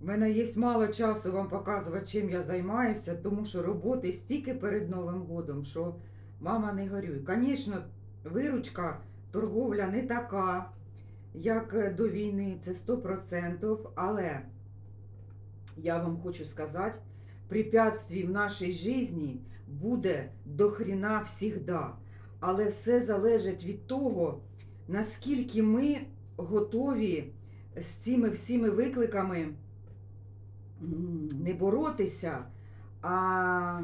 в мене є мало часу вам показувати, чим я займаюся, тому що роботи стільки перед Новим годом, що мама не горюй. Звісно, виручка, торговля не така, як е, до війни, це 100%, але я вам хочу сказати, препятствий в нашій житті буде до хрена всігда. Але все залежить від того, наскільки ми готові з цими всіми викликами не боротися, а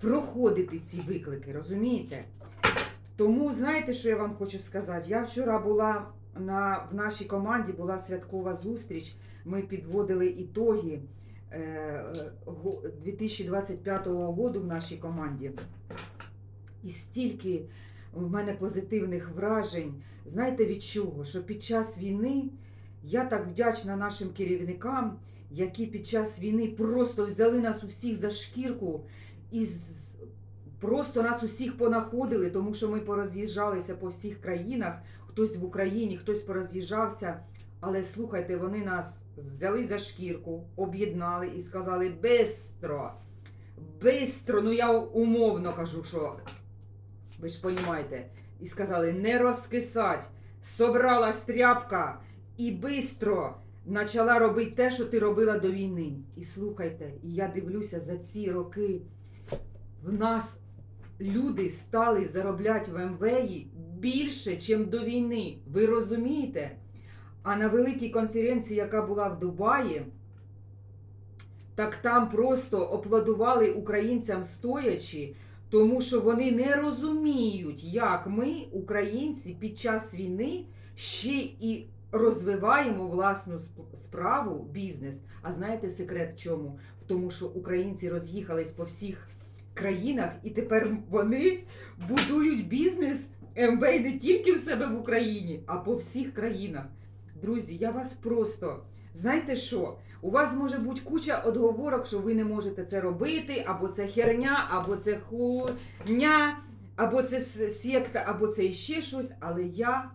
проходити ці виклики, розумієте? Тому знаєте, що я вам хочу сказати? Я вчора була на, в нашій команді була святкова зустріч. Ми підводили ітоги е, 2025 року в нашій команді. І стільки в мене позитивних вражень. Знаєте від чого? Що під час війни я так вдячна нашим керівникам, які під час війни просто взяли нас усіх за шкірку і просто нас усіх понаходили, тому що ми пороз'їжджалися по всіх країнах, хтось в Україні, хтось пороз'їжджався. Але слухайте, вони нас взяли за шкірку, об'єднали і сказали бистро, бистро, ну я умовно кажу, що ви ж розумієте, і сказали не розкисать, собралась тряпка! І бистро почала робити те, що ти робила до війни. І слухайте, і я дивлюся за ці роки. В нас люди стали заробляти в МВІ більше, ніж до війни. Ви розумієте? А на великій конференції, яка була в Дубаї, так там просто аплодували українцям стоячи, тому що вони не розуміють, як ми, українці, під час війни ще і розвиваємо власну сп- справу, бізнес. А знаєте секрет в чому? В тому, що українці роз'їхались по всіх країнах, і тепер вони будують бізнес МВ не тільки в себе в Україні, а по всіх країнах. Друзі, я вас просто знаєте що? У вас може бути куча отговорок, що ви не можете це робити, або це херня, або це хуйня, або це секта, або це іще щось. Але я,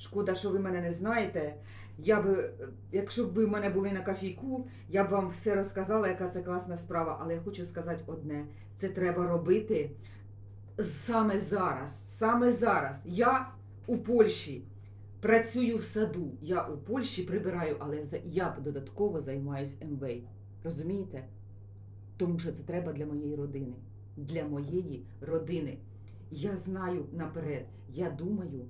шкода, що ви мене не знаєте. Я е, якщо б ви в мене були на кофійку, я б вам все розказала, яка це класна справа. Але я хочу сказати одне: це треба робити саме зараз. Саме зараз. Я у Польщі працюю в саду. Я у Польщі прибираю, але я додатково займаюсь МВ. Розумієте? Тому що це треба для моєї родини. Для моєї родини. Я знаю наперед. Я думаю